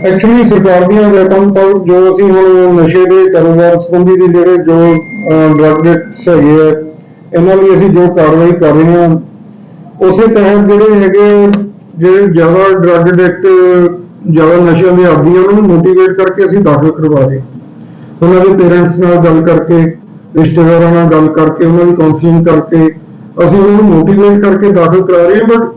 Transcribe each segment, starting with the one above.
Actually ਸਰਕਾਰ ਦੀਆਂ ਹਦਾਇਤਾਂ ਮੁਤਾਬਕ ਜੋ ਅਸੀਂ ਹੁਣ ਨਸ਼ੇ ਦੇ ਕਾਰੋਬਾਰ ਸੰਬੰਧੀ ਦੇ ਜਿਹੜੇ ਜੋ ਡਰੱਗ ਐਕਟਸ ਹੈਗੇ ਆ, ਇਹਨਾਂ ਲਈ ਅਸੀਂ ਜੋ ਕਾਰਵਾਈ ਕਰ ਰਹੇ ਹਾਂ, ਉਸੇ ਤਹਿਤ ਜਿਹੜੇ ਹੈਗੇ, ਜਿਹੜੇ ਜ਼ਿਆਦਾ ਡਰੱਗ ਅਡਿਕਟ ਜ਼ਿਆਦਾ ਨਸ਼ਿਆਂ ਦੇ ਆਦੀ ਆ, ਉਹਨਾਂ ਨੂੰ ਮੋਟੀਵੇਟ ਕਰਕੇ ਅਸੀਂ ਦਾਖਲ ਕਰਵਾ ਰਹੇ ਉਹਨਾਂ ਦੇ ਪੇਰੈਂਟਸ ਨਾਲ ਗੱਲ ਕਰਕੇ, ਰਿਸ਼ਤੇਦਾਰਾਂ ਨਾਲ ਗੱਲ ਕਰਕੇ, ਉਹਨਾਂ ਦੀ ਕਾਉਂਸਲਿੰਗ ਕਰਕੇ, ਅਸੀਂ ਉਹਨਾਂ ਨੂੰ ਮੋਟੀਵੇਟ ਕਰਕੇ ਦਾਖਲ ਕਰਾ ਰਹੇ ਹਾਂ ਬਟ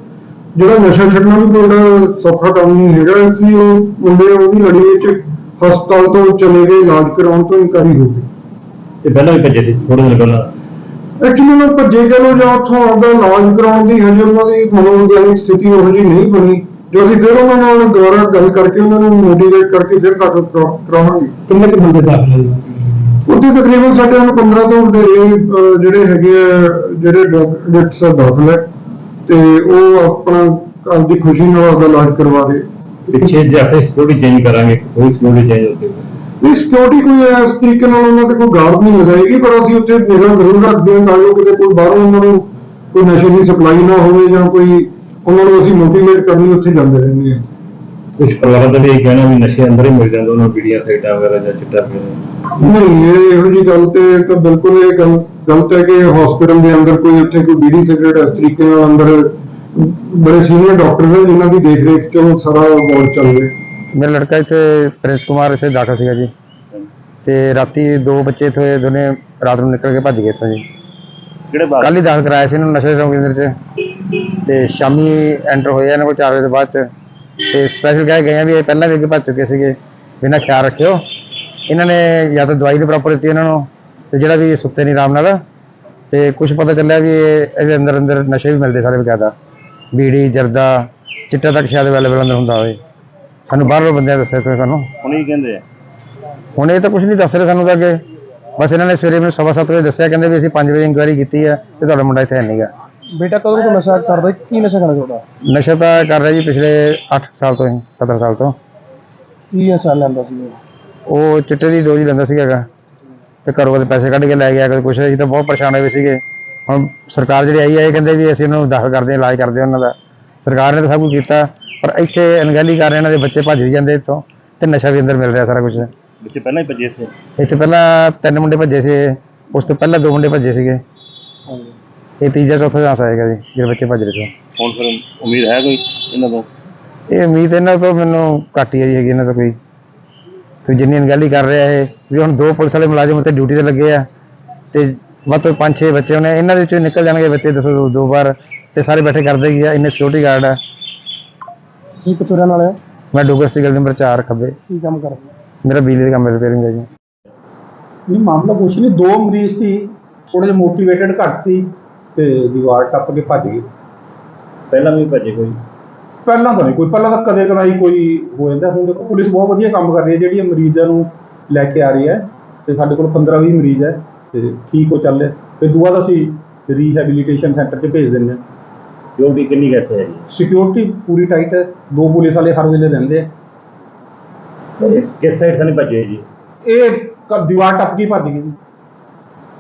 ਜਿਹੜਾ ਨਸ਼ਾ ਛੱਡਣਾ ਵੀ ਕੋਈ ਬੜਾ ਸੌਖਾ ਕੰਮ ਨਹੀਂ ਹੈਗਾ ਲਈ ਉਹ ਮੁੰਡੇ ਉਹਦੀ ਲੜੀ ਵਿੱਚ ਹਸਪਤਾਲ ਤੋਂ ਚਲੇ ਗਏ ਇਲਾਜ ਕਰਾਉਣ ਤੋਂ ਇਨਕਾਰੀ ਹੋ ਗਏ ਤੇ ਪਹਿਲਾਂ ਵੀ ਭੱਜੇ ਸੀ ਥੋੜੇ ਦਿਨ ਪਹਿਲਾਂ? ਐਕਚੁਅਲੀ ਉਹ ਭੱਜੇ ਚਲੋ ਜਾਂ ਉੱਥੋਂ ਆਪਦਾ ਇਲਾਜ ਕਰਾਉਣ ਦੀ ਹਜੇ ਉਹਨਾਂ ਦੀ ਮਨੋਵਿਗਿਆਨਿਕ ਸਥਿਤੀ ਉਹੋ ਜਿਹੀ ਨਹੀਂ ਬਣੀ। ਜੋ ਅਸੀਂ ਫਿਰ ਉਹਨਾਂ ਨਾਲ ਦੁਬਾਰਾ ਗੱਲ ਕਰਕੇ ਉਹਨਾਂ ਨੂੰ ਮੋਟੀਵੇਟ ਕਰਕੇ ਫਿਰ ਦਾਖਲ ਕਰਾ- ਕਰਾਵਾਂਗੇ। ਕਿੰਨੇ ਕੁ ਬੰਦੇ ਦਾਖਲ ਹੋਏ? ਉੱਥੇ ਤਕਰੀਬਨ ਸਾਡੇ ਨੂੰ 15 ਤੋਂ ਵਧੇਰੇ ਜਿਹੜੇ ਹੈਗੇ ਜਿਹੜੇ ਡਾਕਟਰਸ ਦਾਖਲ ਹੈ। ਤੇ ਉਹ ਆਪਣਾ ਆਪਦੀ ਖੁਸ਼ੀ ਨਾਲ ਆਪਦਾ ਇਲਾਜ ਕਰਵਾ ਰਹੇ। ਪਿੱਛੇ ਜੇ ਆਪਣੇ ਸਿਕਿਉਰਿਟੀ ਚੇਂਜ ਕਰਾਂਗੇ ਕੋਈ ਸਿਕਿਉਰਿਟੀ ਚੇਂਜ ਹੁੰਦੀ ਨਹੀਂ ਸਿਕਿਉਰਿਟੀ ਕੋਈ ਇਸ ਤਰੀਕੇ ਨਾਲ ਉਹਨਾਂ ਤੇ ਕੋਈ ਗਾਰਡ ਨਹੀਂ ਲਗਾਏਗੀ ਪਰ ਅਸੀਂ ਉੱਥੇ ਨਿਗਰਾਨ ਜ਼ਰੂਰ ਰੱਖਦੇ ਹਾਂ ਤਾਂ ਜੋ ਕਿਤੇ ਕੋਈ ਬਾਹਰੋਂ ਉਹਨਾਂ ਨੂੰ ਕੋਈ ਨਸ਼ੇ ਦੀ ਸਪਲਾਈ ਨਾ ਹੋਵੇ ਜਾਂ ਕੋਈ ਉਹਨਾਂ ਨੂੰ ਅਸੀਂ ਮੋਟੀਵੇਟ ਕਰਨ ਲਈ ਉੱਥੇ ਜਾਂਦੇ ਰਹਿੰਦੇ ਹਾਂ। ਕੁਝ ਪਰਿਵਾਰਾਂ ਦਾ ਵੀ ਇਹ ਕਹਿਣਾ ਵੀ ਨਸ਼ੇ ਅੰਦਰ ਹੀ ਮਿਲ ਜਾਂਦੇ ਉਹਨਾਂ ਬੀੜੀਆਂ ਸਾਈਡਾਂ ਵਗੈਰਾ ਜਾਂ ਚਿੱਟਾ ਪੀਣਾ। ਨਹੀਂ ਇਹ ਇਹੋ ਜੀ ਗੱਲ ਤੇ ਤਾਂ ਬਿਲਕੁਲ ਇਹ ਗੱਲ ਗਲਤ ਹੈ ਕਿ ਹਸਪੀਟਲ ਦੇ ਅੰਦਰ ਕੋਈ ਉੱਥੇ ਕੋਈ ਬੀੜੀ ਸਿਗਰਟ ਇਸ ਤਰੀਕੇ ਨਾਲ ਅੰਦਰ ਬੜੇ ਸੀਨੀਅਰ ਡਾਕਟਰ ਨੇ ਜਿਨ੍ਹਾਂ ਦੀ ਦੇਖ ਰੇਖ ਚੋਂ ਸਾਰਾ ਵਾਰਡ ਚੱਲ ਰਿਹਾ। ਮੇਰਾ ਲੜਕਾ ਇੱਥੇ ਪ੍ਰਿੰਸ ਕੁਮਾਰ ਇੱਥੇ ਦਾਖਲ ਸੀਗਾ ਜੀ। ਤੇ ਰਾਤੀ ਦੋ ਬੱਚੇ ਇੱਥੇ ਦੋਨੇ ਰਾਤ ਨੂੰ ਨਿਕਲ ਕੇ ਭੱਜ ਗਏ ਇੱਥੋਂ ਜੀ। ਕਿਹੜੇ ਕੱਲ ਹੀ ਦਾਖਲ ਕਰਾਇਆ ਸੀ ਇਹਨਾਂ ਨੂੰ ਨਸ਼ੇ ਦੇ ਕੇਂਦਰ 'ਚ ਤੇ ਸ਼ਾਮੀ ਐਂਟਰ ਹੋਏ ਆ ਇਹਨਾਂ ਕੋਲ 4 ਵਜੇ ਤੋਂ ਬਾਅਦ 'ਚ। ਤੇ ਸਪੈਸ਼ਲ ਕਹਿ ਗਏ ਆ ਵੀ ਇਹ ਪਹਿਲਾਂ ਵੀ ਅੱਗੇ ਭੱਜ ਚੁੱਕੇ ਸੀਗੇ। ਇਹਨਾਂ ਖਿਆਲ ਰੱਖਿਓ। ਇਹਨਾਂ ਨੇ ਜਾਂ ਤਾਂ ਦਵਾਈ ਨਹੀਂ ਪ੍ਰੋਪਰ ਦਿੱਤੀ ਇਹਨਾਂ ਨੂੰ ਤੇ ਜਿਹੜਾ ਵੀ ਇਹ ਸੁੱਤੇ ਨਹੀਂ ਆਰਾਮ ਨਾਲ ਤੇ ਕੁਝ ਪਤਾ ਚੱਲਿਆ ਵੀ ਇਹ- ਇਹਦੇ ਅੰਦਰ ਅੰਦਰ ਨਸ਼ੇ ਵੀ ਮਿਲਦੇ ਸਾਰੇ ਬਕਾਇਦਾ। ਬੀੜੀ ਜਰਦਾ ਚਿੱਟਾ ਤੱਕ ਸ਼ਾਇਦ ਅਵੇਲੇਬਲ ਅੰਦਰ ਹੁੰਦਾ ਹੋਵੇ। ਸਾਨੂੰ ਬਾਹਰੋਂ ਬੰਦਿਆਂ ਦੱਸਿਆ ਸੀ ਸਾਨੂੰ। ਹੁਣ ਇਹ ਕਹਿੰਦੇ ਆ? ਹੁਣ ਇਹ ਤਾਂ ਕੁਝ ਨਹੀਂ ਦੱਸ ਰਹੇ ਸਾਨੂੰ ਤਾਂ ਅੱਗੇ। ਬਸ ਇਹਨਾਂ ਨੇ ਸਵੇਰੇ ਮੈਨੂੰ ਸਵਾ ਸੱਤ ਵਜੇ ਦੱਸਿਆ ਕਹਿੰਦੇ ਵੀ ਅਸੀਂ 5 ਵਜੇ ਇਨਕੁਆਇਰੀ ਕੀਤੀ ਹੈ ਤੇ ਤੁਹਾਡਾ ਮੁੰਡਾ ਇੱਥੇ ਹੈ ਨਹੀਂਗਾ ਬੇਟਾ ਕਦੋਂ ਤੋਂ ਨਸ਼ਾ ਕਰਦਾ? ਕੀ ਨਸ਼ਾ ਕਰਦਾ ਤੁਹਾਡਾ? ਨਸ਼ਾ ਤਾਂ ਕਰ ਰਿਹਾ ਜੀ ਪਿਛਲੇ 8 ਸਾਲ ਤੋਂ ਹੀ 17 ਸਾਲ ਤੋਂ। ਕੀ ਨਸ਼ਾ ਲੈਂਦਾ ਸੀ ਉਹ? ਉਹ ਚਿੱਟੇ ਦੀ ਡੋਜ਼ ਲੈਂਦਾ ਸੀਗਾ ਤੇ ਘਰੋਂ ਕਦੇ ਪੈਸੇ ਕੱਢ ਕੇ ਲੈ ਗਿਆ ਕਦੇ ਕੁਛ ਅਸੀਂ ਤਾਂ ਬਹੁਤ ਪਰੇਸ਼ਾਨ ਹੋਏ ਸੀਗੇ। ਹੁਣ ਸਰਕਾਰ ਜਿਹੜੀ ਆਈ ਹੈ ਇਹ ਕਹਿੰਦੇ ਵੀ ਅਸੀਂ ਉਹਨਾਂ ਨੂੰ ਦਾਖਲ ਕਰਦੇ ਹਾਂ ਇਲਾਜ ਕਰਦੇ ਹਾਂ ਉਹਨਾਂ ਦਾ। ਸਰਕਾਰ ਨੇ ਤਾਂ ਸਭ ਕੁਝ ਕੀਤਾ ਪਰ ਇੱਥੇ ਅਣਗਹਿਲੀ ਕਰ ਰਹੇ ਇਹਨਾਂ ਦੇ ਬੱਚੇ ਭੱਜ ਵੀ ਜਾਂਦੇ ਇੱਥੋਂ ਤੇ ਨਸ਼ਾ ਵੀ ਅੰਦਰ ਮਿਲ ਰਿਹਾ ਸਾਰਾ ਕੁਝ ਬੱਚੇ ਪਹਿਲਾਂ ਹੀ ਭੱਜੇ ਸੀ ਇੱਥੇ ਪਹਿਲਾਂ ਤਿੰਨ ਮੁੰਡੇ ਭੱਜੇ ਸੀ ਉਸ ਤੋਂ ਪਹਿਲਾਂ ਦੋ ਮੁੰਡੇ ਭੱਜੇ ਸੀਗੇ। ਹਾਂਜੀ ਇਹ ਤੀਜਾ ਚੌਥਾ ਚਾਂਸ ਆਏਗਾ ਜੀ ਜਿਹੜੇ ਬੱਚੇ ਭੱਜ ਰਹੇ ਸੀ। ਹੁਣ ਫਿਰ ਉਮੀਦ ਹੈ ਕੋਈ ਇਹਨਾਂ ਤੋਂ? ਇਹ ਉਮੀਦ ਇਹਨਾਂ ਤੋਂ ਮੈਨੂੰ ਘੱਟ ਹੀ ਆ ਜੀ ਹੈਗੀ ਇਹਨਾਂ ਤੋਂ ਕੋਈ। ਕੋਈ ਜਿੰਨੀ ਅਣਗਹਿਲੀ ਕਰ ਰਿਹਾ ਇਹ ਵੀ ਹੁਣ ਦੋ ਪੁਲਿਸ ਵਾਲੇ ਮੁਲਾਜ਼ਮ ਉੱਤੇ ਡਿਊਟੀ ਤੇ ਲੱਗੇ ਆ ਤੇ ਵੱਧ ਤੋਂ ਪੰਜ ਛੇ ਬੱਚੇ ਉਹਨੇ ਇਹਨਾਂ ਦੇ ਵਿੱਚੋਂ ਨਿਕਲ ਜਾਣਗੇ ਬੱਚੇ ਦੱਸੋ ਦੋ- ਵਾਰ ਤੇ ਸਾਰੇ ਬੈਠੇ ਕਰਦੇ ਕੀ ਆ ਇੰਨੇ ਸਿਕਿਉਰਿਟੀ ਗਾਰਡ ਆ। ਕੀ ਵਾਲੇ ਹੋ? ਮੈਂ ਡੋਗਰ ਸਟੀਗਲ ਨੰਬਰ 4 ਖੱਬੇ। ਕੀ ਕੰਮ ਕਰਦੇ ਮੇਰਾ ਬਿਜਲੀ ਦਾ ਕੰਮ ਰਿਪੇਅਰਿੰਗ ਹੈ ਜੀ। ਨਹੀਂ ਮਾਮਲਾ ਕੁਛ ਨਹੀਂ ਦੋ ਮਰੀਜ਼ ਸੀ ਥੋੜੇ ਜਿਹਾ ਮੋਟੀਵੇਟਡ ਘੱਟ ਸੀ ਤੇ ਦੀਵਾਰ ਟੱਪ ਕੇ ਭੱਜ ਗਏ। ਪਹਿਲਾਂ ਵੀ ਭੱਜੇ ਕੋਈ? ਪਹਿਲਾਂ ਤਾਂ ਨਹੀਂ ਕੋਈ ਪਹਿਲਾਂ ਤਾਂ ਕਦੇ ਕਦਾਈ ਕੋਈ ਹੋ ਜਾਂਦਾ। ਹੁਣ ਦੇਖੋ ਪੁਲਿਸ ਬਹੁਤ ਵਧੀਆ ਕੰਮ ਕਰ ਰਹੀ ਹੈ ਜਿਹੜੀ ਮਰੀਜ਼ਾਂ ਨੂੰ ਲੈ ਕੇ ਆ ਰਹੀ ਹੈ ਤੇ ਸਾਡੇ ਕੋਲ 15 20 ਮਰੀਜ਼ ਹੈ ਤੇ ਠੀਕ ਹੋ ਚੱਲ ਤੇ ਦੂਆ ਤਾਂ ਅਸੀਂ ਰੀਹੈਬਿਲਿਟੇਸ਼ਨ ਸੈਂਟਰ 'ਚ ਭੇਜ ਦਿੰਦੇ ਹਾਂ। ਜੋ ਵੀ ਕਿੰਨੀ ਕਹਤੇ ਹੈ ਸਿਕਿਉਰਿਟੀ ਪੂਰੀ ਟਾਈਟ ਹੈ। ਦੋ ਪੁਲਿਸ ਵਾਲੇ ਹਰ ਵੇਲੇ ਰਹਿੰਦੇ ਆ। ਕਿਸ ਸਾਈਡ ਤੋਂ ਨਹੀਂ ਭੱਜੇ ਜੀ? ਇਹ ਕ- ਦੀਵਾਰ ਟੱਪ ਕੇ ਭੱਜ ਜੀ।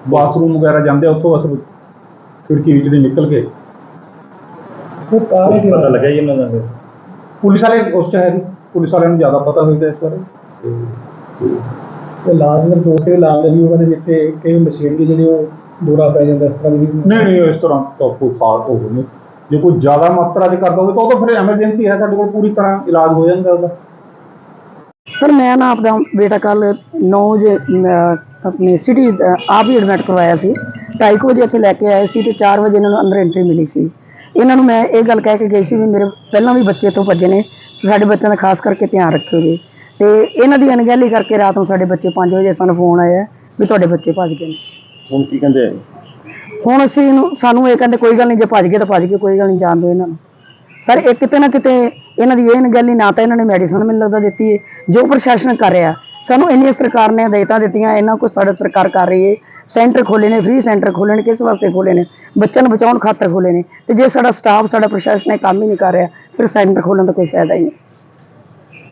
ਬਾਥਰੂਮ ਵਗੈਰਾ ਜਾਂਦੇ ਆ, ਉੱਥੋਂ ਬਸ ਖਿੜਕੀ ਵਿੱਚ ਦੀ ਨਿਕਲ ਕੇ। ਉਹ ਕਾਰ ਕੁਛ ਪਤਾ ਲੱਗਾ ਜੀ ਇਹਨਾਂ ਦਾ ਫਿਰ? ਪੁਲਿਸ ਵਾਲੇ ਉਸ 'ਚ ਹੈ ਜੀ ਪੁਲਿਸ ਵਾਲਿਆਂ ਨੂੰ ਜ਼ਿਆਦਾ ਪਤਾ ਹੋਏਗਾ ਇਸ ਬਾਰੇ। ਤੇ ਉਹ ਲਾਸਟ ਨੰਬਰ ਦੋ ਤੇ ਲਾਲ ਵੀ ਉਹਨਾਂ ਦੇ ਵਿੱਚ ਕਈ ਮਸ਼ੀਨ ਦੇ ਜਿਹੜੇ ਉਹ ਦੂਰਾ ਪੈ ਜਾਂਦਾ ਇਸ ਤਰ੍ਹਾਂ ਦੀ ਨਹੀਂ ਨਹੀਂ ਇਸ ਤਰ੍ਹਾਂ ਤਾਂ ਕੋਈ ਖਾਸ ਹੋ ਨਹੀਂ। ਜੇ ਕੋਈ ਜ਼ਿਆਦਾ ਮਾਤਰਾ 'ਚ ਕਰਦਾ ਹੋਵੇ ਤਾਂ ਉਹ ਤਾਂ ਫਿਰ ਐਮਰਜੈਂਸੀ ਹੈ ਸਾਡੇ ਕੋਲ ਪੂਰੀ ਤਰ੍ਹਾਂ ਇਲਾਜ ਹੋ ਜਾਂਦਾ ਉਹਦਾ। ਸਰ ਮੈਂ ਨਾ ਆਪਦਾ ਬੇਟਾ ਕੱਲ 9 ਵਜੇ ਅਹ, ਆਪਣੀ ਸਿਟੀ ਆਪ ਹੀ ਐਡਮਿਟ ਕਰਵਾਇਆ ਸੀ। ਢਾਈ ਕੁ ਵਜੇ ਇੱਥੇ ਲੈ ਕੇ ਆਏ ਸੀ ਤੇ 4 ਵਜੇ ਇਹਨਾਂ ਨੂੰ ਅੰਦਰ ਐਂਟਰੀ ਮਿਲੀ ਸੀ। ਇਹਨਾਂ ਨੂੰ ਮੈਂ ਇਹ ਗੱਲ ਕਹਿ ਕੇ ਗਈ ਸੀ ਵੀ ਮੇਰੇ ਪਹਿਲਾਂ ਵੀ ਬੱਚੇ ਤੋਂ ਭੱਜੇ ਨੇ ਸਾਡੇ ਬੱਚਿਆਂ ਦਾ ਖਾਸ ਕਰਕੇ ਧਿਆਨ ਰੱਖਿਓ ਜੀ। ਤੇ ਇਹਨਾਂ ਦੀ ਅਣਗਹਿਲੀ ਕਰਕੇ ਰਾਤ ਨੂੰ ਸਾਡੇ ਬੱਚੇ 5 ਵਜੇ ਸਾਨੂੰ ਫੋਨ ਆਇਆ ਵੀ ਤੁਹਾਡੇ ਬੱਚੇ ਭੱਜ ਗਏ ਨੇ। ਹੁਣ ਕੀ ਕਹਿੰਦੇ ਆ ਹੁਣ ਅਸੀਂ ਇਹਨੂੰ ਸਾਨੂੰ ਇਹ ਕਹਿੰਦੇ ਕੋਈ ਗੱਲ ਨਹੀਂ ਜੇ ਭੱਜ ਗਏ ਤਾਂ ਭੱਜ ਗਏ ਕੋਈ ਗੱਲ ਨਹੀਂ ਜਾਣ ਦਿਓ ਇਹਨਾਂ ਨੂੰ। ਸਰ ਇਹ ਕਿਤੇ ਨਾ ਕਿਤੇ ਇਹਨਾਂ ਦੀ ਇਹ ਗੱਲ ਹੀ ਨਾ ਤਾਂ ਇਹਨਾਂ ਨੇ ਮੈਡੀਸਨ ਮੈਨੂੰ ਲੱਗਦਾ ਦਿੱਤੀ ਹੈ ਜੋ ਪ੍ਰਸ਼ਾਸਨ ਕਰ ਰਿਹਾ। ਸਾਨੂੰ ਇੰਨੀਆਂ ਸਰਕਾਰ ਨੇ ਹਦਾਇਤਾਂ ਦਿੱਤੀਆਂ ਇਹਨਾਂ ਕੁਝ ਸਾਡੀ ਸਰਕਾਰ ਕਰ ਰਹੀ ਹੈ ਸੈਂਟਰ ਖੋਲੇ ਨੇ ਫ੍ਰੀ ਸੈਂਟਰ ਖੋਲ੍ਹੇ ਨੇ ਕਿਸ ਵਾਸਤੇ ਖੋਲੇ ਨੇ? ਬੱਚਿਆਂ ਨੂੰ ਬਚਾਉਣ ਖਾਤਰ ਖੋਲੇ ਨੇ। ਤੇ ਜੇ ਸਾਡਾ ਸਟਾਫ ਸਾਡਾ ਪ੍ਰਸ਼ਾਸਨ ਇਹ ਕੰਮ ਹੀ ਨਹੀਂ ਕਰ ਰਿਹਾ, ਫਿਰ ਸੈਂਟਰ ਖੋਲਣ ਦਾ ਕੋਈ ਫਾਇਦਾ ਹੀ ਨਹੀਂ।